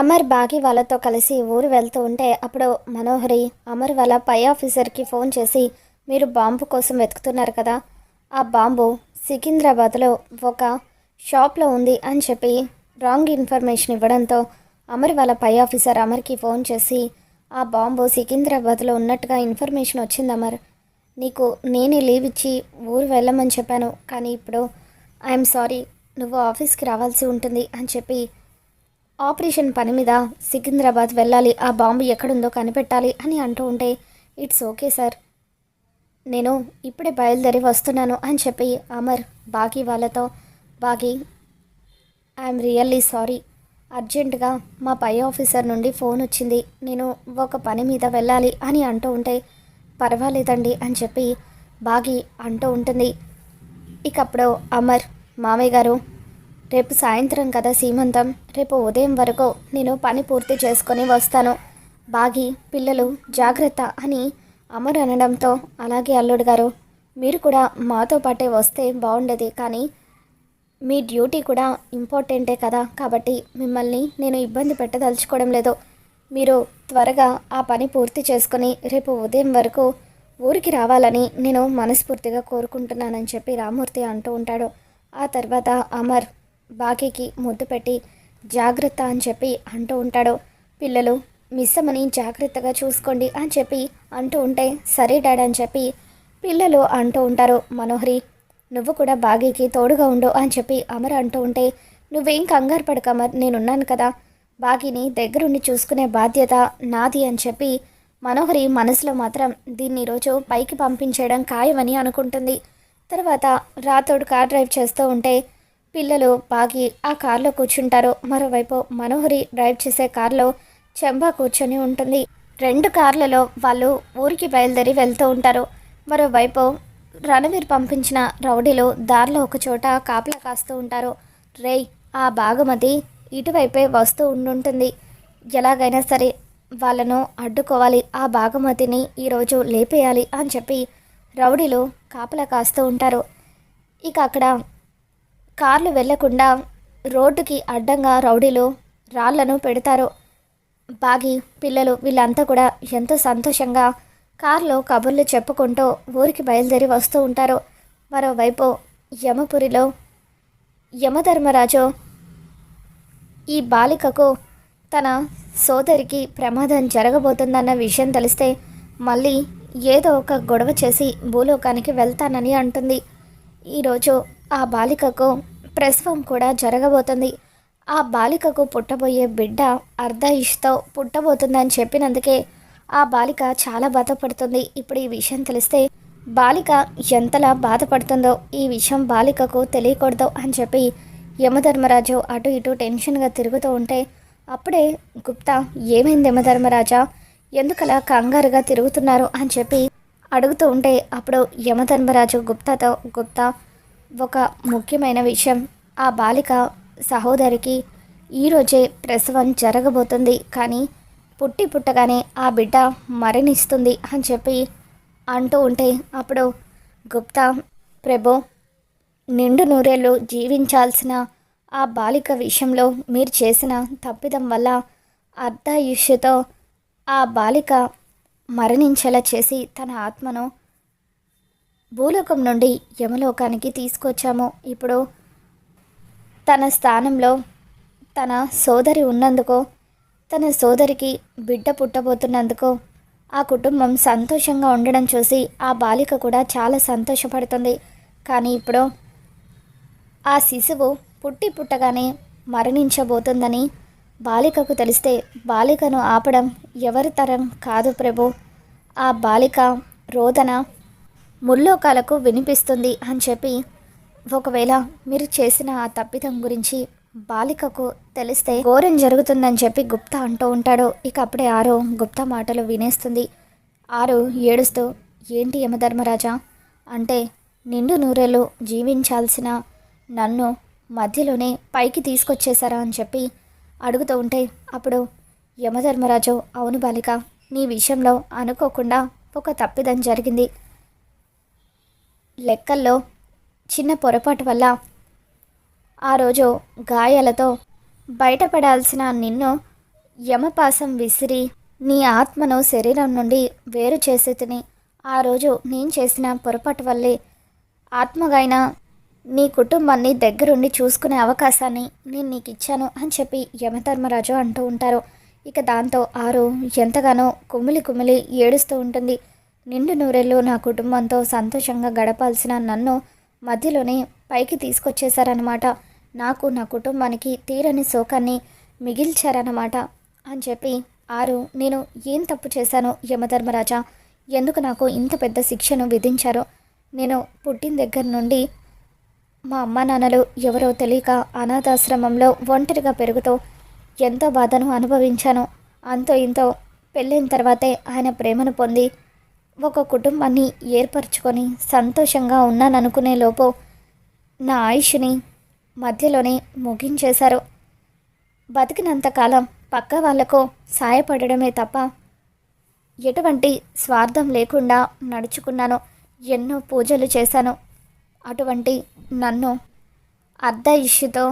అమర్ బాగి వాళ్ళతో కలిసి ఊరు వెళ్తూ ఉంటే అప్పుడు మనోహరి అమర్ వాళ్ళ పై ఆఫీసర్కి ఫోన్ చేసి మీరు బాంబు కోసం వెతుకుతున్నారు కదా. ఆ బాంబు సికింద్రాబాద్లో ఒక షాప్లో ఉంది అని చెప్పి రాంగ్ ఇన్ఫర్మేషన్ ఇవ్వడంతో అమర్ వాళ్ళ పై ఆఫీసర్ అమర్కి ఫోన్ చేసి ఆ బాంబు సికింద్రాబాద్లో ఉన్నట్టుగా ఇన్ఫర్మేషన్ వచ్చింది అమర్. నీకు నేనే లీవ్ ఇచ్చి ఊరు వెళ్ళమని చెప్పాను కానీ ఇప్పుడు ఐఎమ్ సారీ నువ్వు ఆఫీస్కి రావాల్సి ఉంటుంది అని చెప్పి ఆపరేషన్ పని మీద సికింద్రాబాద్ వెళ్ళాలి. ఆ బాంబు ఎక్కడుందో కనిపెట్టాలి అని అంటూ ఉంటే ఇట్స్ ఓకే సార్. నేను ఇప్పుడే బయలుదేరి వస్తున్నాను అని చెప్పి అమర్ బాకీ వాళ్ళతో బాకీ ఐఎమ్ రియల్లీ సారీ. అర్జెంటుగా మా పై ఆఫీసర్ నుండి ఫోన్ వచ్చింది. నేను ఒక పని మీద వెళ్ళాలి అని అంటూ ఉంటే పర్వాలేదండి అని చెప్పి బాగి అంటూ ఉంటుంది. ఇకప్పుడు అమర్ మామయ్య గారు రేపు సాయంత్రం కదా సీమంతం. రేపు ఉదయం వరకు నేను పని పూర్తి చేసుకొని వస్తాను. బాగి పిల్లలు జాగ్రత్త అని అమర్ అనడంతో అలాగే అల్లుడు గారు మీరు కూడా మాతో పాటే వస్తే బాగుండేది కానీ మీ డ్యూటీ కూడా ఇంపార్టెంటే కదా కాబట్టి మిమ్మల్ని నేను ఇబ్బంది పెట్టదలుచుకోవడం లేదు. మీరు త్వరగా ఆ పని పూర్తి చేసుకొని రేపు ఉదయం వరకు ఊరికి రావాలని నేను మనస్ఫూర్తిగా కోరుకుంటున్నానని చెప్పి రామూర్తి అంటూ ఉంటాడు. ఆ తర్వాత అమర్ బాకీకి ముద్దు పెట్టి జాగ్రత్త అని చెప్పి అంటూ ఉంటాడు. పిల్లలు మిస్సమ్మని జాగ్రత్తగా చూసుకోండి అని చెప్పి అంటూ ఉంటే సరే డాడ్ అని చెప్పి పిల్లలు అంటూ ఉంటారు. మనోహరి నువ్వు కూడా బాగీకి తోడుగా ఉండు అని చెప్పి అమర్ అంటూ ఉంటే నువ్వేం కంగారు పడక అమర్ నేనున్నాను కదా. బాగీని దగ్గరుండి చూసుకునే బాధ్యత నాది అని చెప్పి మనోహరి మనసులో మాత్రం దీన్ని ఈరోజు పైకి పంపించేయడం ఖాయమని అనుకుంటుంది. తర్వాత రాతోడు కార్ డ్రైవ్ చేస్తూ ఉంటే పిల్లలు పాగి ఆ కార్లో కూర్చుంటారు. మరోవైపు మనోహరి డ్రైవ్ చేసే కారులో చెంబా కూర్చొని ఉంటుంది. రెండు కార్లలో వాళ్ళు ఊరికి బయలుదేరి వెళ్తూ ఉంటారు. మరోవైపు రణవీర్ పంపించిన రౌడీలు దారిలో ఒక చోట కాపలా కాస్తూ ఉంటారు. రేయ్ ఆ భాగమతి ఇటువైపే వస్తూ ఉండుంటుంది. ఎలాగైనా సరే వాళ్ళను అడ్డుకోవాలి. ఆ భాగమతిని ఈరోజు లేపేయాలి అని చెప్పి రౌడీలు కాపలా కాస్తూ ఉంటారు. ఇక అక్కడ కార్లు వెళ్ళకుండా రోడ్డుకి అడ్డంగా రౌడీలు రాళ్ళను పెడతారు. బాగి పిల్లలు వీళ్ళంతా కూడా ఎంతో సంతోషంగా కార్లో కబుర్లు చెప్పుకుంటూ ఊరికి బయలుదేరి వస్తూ ఉంటారు. మరోవైపు యమపురిలో యమధర్మరాజు ఈ బాలికకు తన సోదరికి ప్రమాదం జరగబోతుందన్న విషయం తెలిస్తే మళ్ళీ ఏదో ఒక గొడవ చేసి భూలోకానికి వెళ్తానని అంటుంది. ఈరోజు ఆ బాలికకు ప్రసవం కూడా జరగబోతుంది. ఆ బాలికకు పుట్టబోయే బిడ్డ అర్ధాయుష్తో పుట్టబోతుందని చెప్పినందుకే ఆ బాలిక చాలా బాధపడుతుంది. ఇప్పుడు ఈ విషయం తెలిస్తే బాలిక ఎంతలా బాధపడుతుందో ఈ విషయం బాలికకు తెలియకూడదు అని చెప్పి యమధర్మరాజు అటు ఇటు టెన్షన్గా తిరుగుతూ ఉంటే అప్పుడే గుప్తా ఏమైంది యమధర్మరాజా? ఎందుకలా కంగారుగా తిరుగుతున్నారు? అని చెప్పి అడుగుతూ ఉంటే అప్పుడు యమధర్మరాజు గుప్తాతో గుప్తా ఒక ముఖ్యమైన విషయం. ఆ బాలిక సహోదరికి ఈరోజే ప్రసవం జరగబోతుంది. కానీ పుట్టి పుట్టగానే ఆ బిడ్డ మరణిస్తుంది అని చెప్పి అంటూ ఉంటే అప్పుడు గుప్తా ప్రభు నిండు నూరేళ్ళు జీవించాల్సిన ఆ బాలిక విషయంలో మీరు చేసిన తప్పిదం వల్ల అర్ధాయుష్యతో ఆ బాలిక మరణించేలా చేసి తన ఆత్మను భూలోకం నుండి యమలోకానికి తీసుకొచ్చాము. ఇప్పుడు తన స్థానంలో తన సోదరి ఉన్నందుకు తన సోదరికి బిడ్డ పుట్టబోతున్నందుకు ఆ కుటుంబం సంతోషంగా ఉండడం చూసి ఆ బాలిక కూడా చాలా సంతోషపడుతుంది. కానీ ఇప్పుడు ఆ శిశువు పుట్టి పుట్టగానే మరణించబోతుందని బాలికకు తెలిస్తే బాలికను ఆపడం ఎవరి తరం కాదు ప్రభు. ఆ బాలిక రోదన ముల్లోకాలకు వినిపిస్తుంది అని చెప్పి ఒకవేళ మీరు చేసిన ఆ తప్పిదం గురించి బాలికకు తెలిస్తే ఘోరం జరుగుతుందని చెప్పి గుప్తా అంటూ ఉంటాడు. ఇక అప్పుడే ఆరో గుప్తా మాటలు వినేస్తుంది. ఆరు ఏడుస్తూ ఏంటి యమధర్మరాజా? అంటే నిండు నూరేళ్ళు జీవించాల్సిన నన్ను మధ్యలోనే పైకి తీసుకొచ్చేశారా? అని చెప్పి అడుగుతూ ఉంటే అప్పుడు యమధర్మరాజు అవును బాలిక నీ విషయంలో అనుకోకుండా ఒక తప్పిదం జరిగింది. లెక్కల్లో చిన్న పొరపాటు వల్ల ఆ రోజు గాయాలతో బయటపడాల్సిన నిన్ను యమపాసం విసిరి నీ ఆత్మను శరీరం నుండి వేరు చేసి తిని ఆ రోజు నేను చేసిన పొరపాటు వల్లే ఆత్మగైన నీ కుటుంబాన్ని దగ్గరుండి చూసుకునే అవకాశాన్ని నేను నీకు ఇచ్చాను అని చెప్పి యమధర్మరాజు అంటూ ఉంటారు. ఇక దాంతో ఆరు ఎంతగానో కుమిలి కుమిలి ఏడుస్తూ ఉంటుంది. నిండు నూరెళ్ళు నా కుటుంబంతో సంతోషంగా గడపాల్సిన నన్ను మధ్యలోనే పైకి తీసుకొచ్చేశారనమాట నాకు నా కుటుంబానికి తీరని శోకాన్ని మిగిల్చారన్నమాట అని చెప్పి ఆరు నేను ఏం తప్పు చేశాను యమధర్మరాజా? ఎందుకు నాకు ఇంత పెద్ద శిక్షను విధించారో? నేను పుట్టిన దగ్గర నుండి మా అమ్మ నాన్నలు ఎవరో తెలియక అనాథాశ్రమంలో ఒంటరిగా పెరుగుతూ ఎంతో బాధను అనుభవించాను. అంతో ఇంతో పెళ్ళైన తర్వాతే ఆయన ప్రేమను పొంది ఒక కుటుంబాన్ని ఏర్పరచుకొని సంతోషంగా ఉన్నాననుకునే లోపు నా ఆయుష్ని మధ్యలోనే ముగించేశారు. బతికినంతకాలం పక్క వాళ్ళకు సాయపడడమే తప్ప ఎటువంటి స్వార్థం లేకుండా నడుచుకున్నాను. ఎన్నో పూజలు చేశాను. అటువంటి నన్ను అర్ధ ఇష్యుతో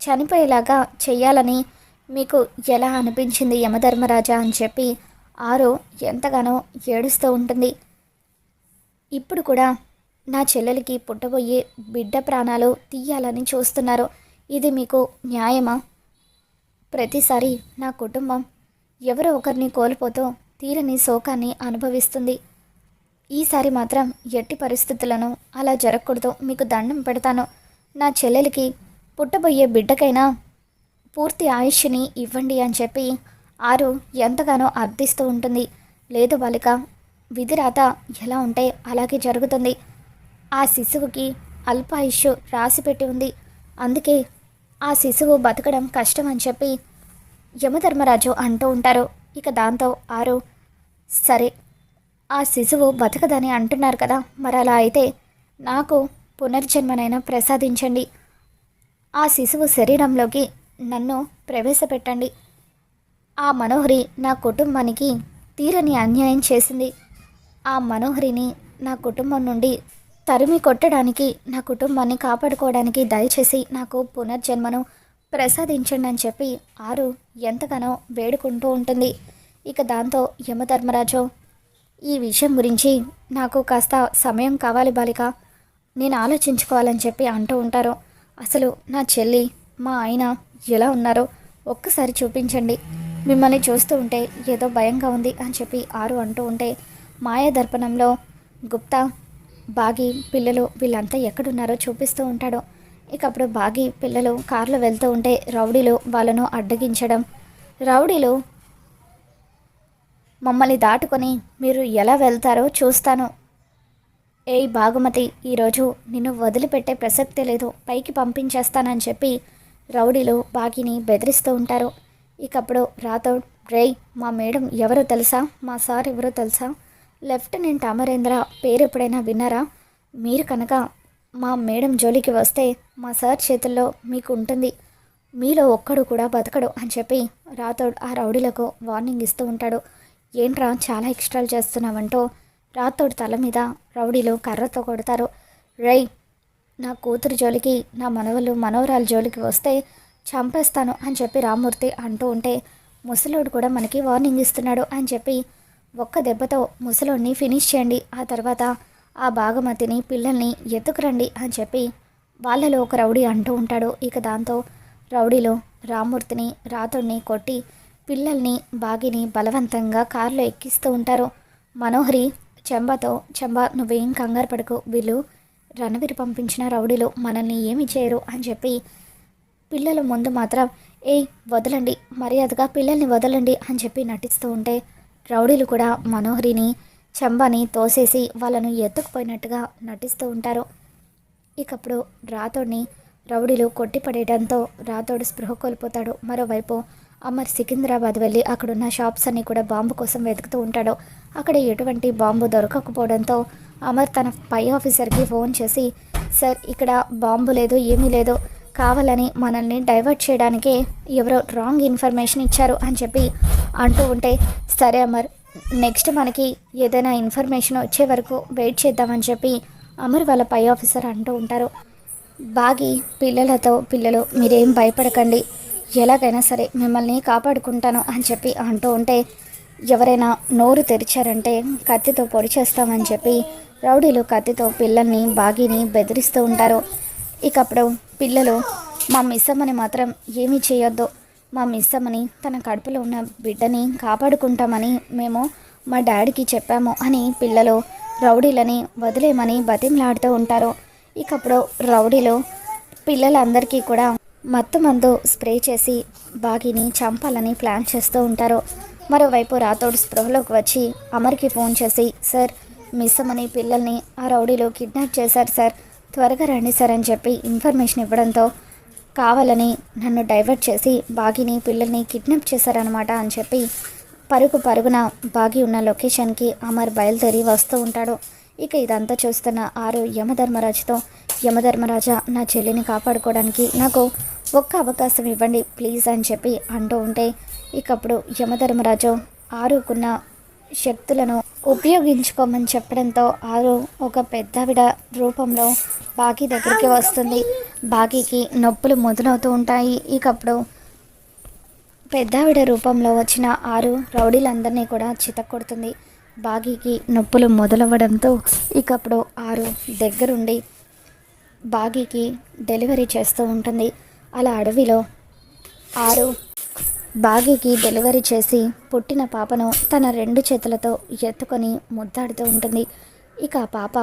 చనిపోయేలాగా చేయాలని మీకు ఎలా అనిపించింది యమధర్మరాజా అని చెప్పి ఆరో ఎంతగానో ఏడుస్తూ ఉంటుంది. ఇప్పుడు కూడా నా చెల్లెలకి పుట్టబోయే బిడ్డ ప్రాణాలు తీయాలని చూస్తున్నారు. ఇది మీకు న్యాయమా? ప్రతిసారి నా కుటుంబం ఎవరో ఒకరిని కోల్పోతూ తీరని శోకాన్ని అనుభవిస్తుంది. ఈసారి మాత్రం ఎట్టి పరిస్థితులను అలా జరగకూడదు. మీకు దండం పెడతాను. నా చెల్లెలకి పుట్టబోయే బిడ్డకైనా పూర్తి ఆయుష్ని ఇవ్వండి అని చెప్పి ఆరు ఎంతగానో అర్థిస్తూ ఉంటుంది. లేదు బాలిక విధిరాత ఎలా ఉంటే అలాగే జరుగుతుంది. ఆ శిశువుకి అల్పాయుష్ రాసిపెట్టి ఉంది. అందుకే ఆ శిశువు బతకడం కష్టం అని చెప్పి యమధర్మరాజు అంటూ ఉంటారు. ఇక దాంతో ఆరు సరే ఆ శిశువు బతకదని అంటున్నారు కదా మరి అలా అయితే నాకు పునర్జన్మనైనా ప్రసాదించండి. ఆ శిశువు శరీరంలోకి నన్ను ప్రవేశపెట్టండి. ఆ మనోహరి నా కుటుంబానికి తీరని అన్యాయం చేసింది. ఆ మనోహరిని నా కుటుంబం నుండి తరిమి కొట్టడానికి నా కుటుంబాన్ని కాపాడుకోవడానికి దయచేసి నాకు పునర్జన్మను ప్రసాదించండి అని చెప్పి ఆరు ఎంతగానో వేడుకుంటూ ఉంటుంది. ఇక దాంతో యమధర్మరాజు ఈ విషయం గురించి నాకు కాస్త సమయం కావాలి బాలిక నేను ఆలోచించుకోవాలని చెప్పి అంటూ ఉంటారు. అసలు నా చెల్లి మా ఆయన ఎలా ఉన్నారో ఒక్కసారి చూపించండి. మిమ్మల్ని చూస్తూ ఉంటే ఏదో భయంగా ఉంది అని చెప్పి ఆరు అంటూ ఉంటే మాయా దర్పణంలో గుప్తా బాగి పిల్లలు వీళ్ళంతా ఎక్కడున్నారో చూపిస్తూ ఉంటాడు. ఇక అప్పుడు బాగి పిల్లలు కార్లో వెళ్తూ ఉంటే రౌడీలు వాళ్ళను అడ్డగించడం. రౌడీలు మమ్మల్ని దాటుకొని మీరు ఎలా వెళ్తారో చూస్తాను. ఏయ్ బాగుమతి ఈరోజు నిన్ను వదిలిపెట్టే ప్రసక్తే లేదు. పైకి పంపించేస్తానని చెప్పి రౌడీలు బాగిని బెదిరిస్తూ ఉంటారు. ఇకప్పుడు రాథోడ్ రేయ్ మా మేడం ఎవరో తెలుసా? మా సార్ ఎవరో తెలుసా? లెఫ్టినెంట్ అమరేంద్ర పేరు ఎప్పుడైనా విన్నారా? మీరు కనుక మా మేడం జోలికి వస్తే మా సార్ చేతుల్లో మీకు ఉంటుంది మీలో ఒక్కడు కూడా బతకడు అని చెప్పి రాథోడ్ ఆ రౌడీలకు వార్నింగ్ ఇస్తూ ఉంటాడు. ఏంట్రా చాలా ఎక్స్ట్రాలు చేస్తున్నావంటూ? రాథోడ్ తల మీద రౌడీలు కర్రతో కొడతారు. రై నా కూతురు జోలికి నా మనవలు మనవరాలు జోలికి వస్తే చంపేస్తాను అని చెప్పి రామూర్తి అంటూ ఉంటే ముసలోడు కూడా మనకి వార్నింగ్ ఇస్తున్నాడు అని చెప్పి ఒక్క దెబ్బతో ముసలోడిని ఫినిష్ చేయండి. ఆ తర్వాత ఆ భాగమతిని పిల్లల్ని ఎత్తుకురండి అని చెప్పి వాళ్ళలో ఒక రౌడీ అంటూ ఉంటాడు. ఇక దాంతో రౌడీలో రామూర్తిని రాతుడిని కొట్టి పిల్లల్ని బాగిని బలవంతంగా కారులో ఎక్కిస్తూ ఉంటారు. మనోహరి చెంబతో చెంబ నువ్వేం కంగారు పడకు. వీళ్ళు రణవీరు పంపించిన రౌడీలు మనల్ని ఏమి చేయరు అని చెప్పి పిల్లల ముందు మాత్రం ఏయ్ వదలండి మర్యాదగా పిల్లల్ని వదలండి అని చెప్పి నటిస్తూ ఉంటే రౌడీలు కూడా మనోహరిని చంబాని తోసేసి వాళ్ళను ఎత్తుకుపోయినట్టుగా నటిస్తూ ఉంటారు. ఇకప్పుడు రాతోడిని రౌడీలు కొట్టిపడేయడంతో రాతోడు స్పృహ కోల్పోతాడు. మరోవైపు అమర్ సికింద్రాబాద్ వెళ్ళి అక్కడున్న షాప్స్ అన్ని కూడా బాంబు కోసం వెతుకుతూ ఉంటాడు. అక్కడ ఎటువంటి బాంబు దొరకకపోవడంతో అమర్ తన పై ఆఫీసర్కి ఫోన్ చేసి సార్ ఇక్కడ బాంబు లేదు ఏమీ లేదు కావాలని మనల్ని డైవర్ట్ చేయడానికే ఎవరో రాంగ్ ఇన్ఫర్మేషన్ ఇచ్చారు అని చెప్పి అంటూ ఉంటే సరే అమర్ నెక్స్ట్ మనకి ఏదైనా ఇన్ఫర్మేషన్ వచ్చే వరకు వెయిట్ చేద్దామని చెప్పి అమర్ వాళ్ళ పై ఆఫీసర్ అంటూ ఉంటారు. బాగి పిల్లలతో పిల్లలు మీరేం భయపడకండి. ఎలాగైనా సరే మిమ్మల్ని కాపాడుకుంటాను అని చెప్పి అంటూ ఉంటే ఎవరైనా నోరు తెరిచారంటే కత్తితో పొడి చేస్తామని చెప్పి రౌడీలు కత్తితో పిల్లల్ని బాగిని బెదిరిస్తూ ఉంటారు. ఇక అప్పుడు పిల్లలు మా మిస్సమ్మని మాత్రం ఏమీ చేయొద్దు. మా మిస్సమ్మని తన కడుపులో ఉన్న బిడ్డని కాపాడుకుంటామని మేము మా డాడీకి చెప్పాము అని పిల్లలు రౌడీలని వదిలేమని బతిమలాడుతూ ఉంటారు. ఇక అప్పుడు రౌడీలు పిల్లలందరికీ కూడా మత్తు మందు స్ప్రే చేసి బాగిని చంపాలని ప్లాన్ చేస్తూ ఉంటారు. మరోవైపు రాథోడ్ స్పృహలోకి వచ్చి అమర్కి ఫోన్ చేసి సార్ మిస్సమ్మని పిల్లల్ని ఆ రౌడీలు కిడ్నాప్ చేశారు సార్. త్వరగా రండి సార్ అని చెప్పి ఇన్ఫర్మేషన్ ఇవ్వడంతో కావాలని నన్ను డైవర్ట్ చేసి బాగిని పిల్లల్ని కిడ్నాప్ చేశారనమాట అని చెప్పి పరుగు పరుగున బాగి ఉన్న లొకేషన్కి అమర్ బయలుదేరి వస్తూ ఉంటాడు. ఇక ఇదంతా చూస్తున్న ఆరు యమధర్మరాజుతో యమధర్మరాజా నా చెల్లిని కాపాడుకోవడానికి నాకు ఒక్క అవకాశం ఇవ్వండి ప్లీజ్ అని చెప్పి అంటూ ఉంటే ఇకప్పుడు యమధర్మరాజు ఆరుకున్న శక్తులను ఉపయోగించుకోమని చెప్పడంతో ఆరు ఒక పెద్దవిడ రూపంలో బాకీ దగ్గరికి వస్తుంది. బాగీకి నొప్పులు మొదలవుతూ ఉంటాయి. ఇకప్పుడు పెద్దావిడ రూపంలో వచ్చిన ఆరు రౌడీలందరినీ కూడా చితక్కొడుతుంది. బాగీకి నొప్పులు మొదలవ్వడంతో ఇకప్పుడు ఆరు దగ్గరుండి బాగీకి డెలివరీ చేస్తూ ఉంటుంది. అలా అడవిలో ఆరు బాగీకి డెలివరీ చేసి పుట్టిన పాపను తన రెండు చేతులతో ఎత్తుకొని ముద్దాడుతూ ఉంటుంది. ఇక ఆ పాప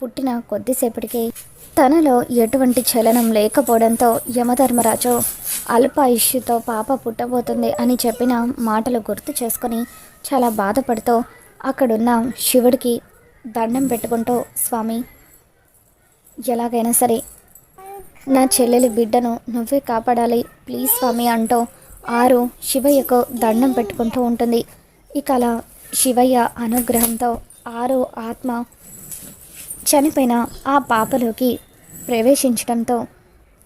పుట్టిన కొద్దిసేపటికే తనలో ఎటువంటి చలనం లేకపోవడంతో యమధర్మరాజు అల్పాయుష్యుతో పాప పుట్టబోతుంది అని చెప్పిన మాటలు గుర్తు చేసుకొని చాలా బాధపడుతూ అక్కడున్న శివుడికి దండం పెట్టుకుంటూ స్వామి ఎలాగైనా సరే నా చెల్లెలి బిడ్డను నువ్వే కాపాడాలి ప్లీజ్ స్వామి అంటూ ఆరు శివయ్యకు దండం పెట్టుకుంటూ ఉంటుంది. ఇక అలా శివయ్య అనుగ్రహంతో ఆరు ఆత్మ చనిపోయిన ఆ పాపలోకి ప్రవేశించడంతో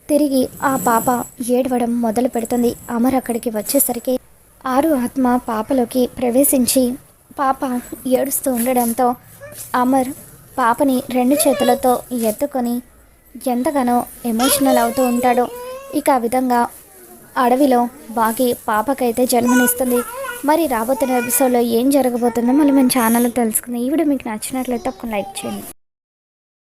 తిరిగి ఆ పాప ఏడవడం మొదలు పెడుతుంది. అమర్ అక్కడికి వచ్చేసరికి ఆరు ఆత్మ పాపలోకి ప్రవేశించి పాప ఏడుస్తూ ఉండడంతో అమర్ పాపని రెండు చేతులతో ఎత్తుకొని ఎంతగానో ఎమోషనల్ అవుతూ ఉంటాడో. ఇక ఆ విధంగా అడవిలో బాగి పాపకైతే జన్మనిస్తుంది. మరి రాబోతున్న ఎపిసోడ్లో ఏం జరగబోతుందో మళ్ళీ మన ఛానల్లో తెలుసుకుందాం. ఈ వీడియో మీకు నచ్చినట్లయితే ఒక లైక్ చేయండి.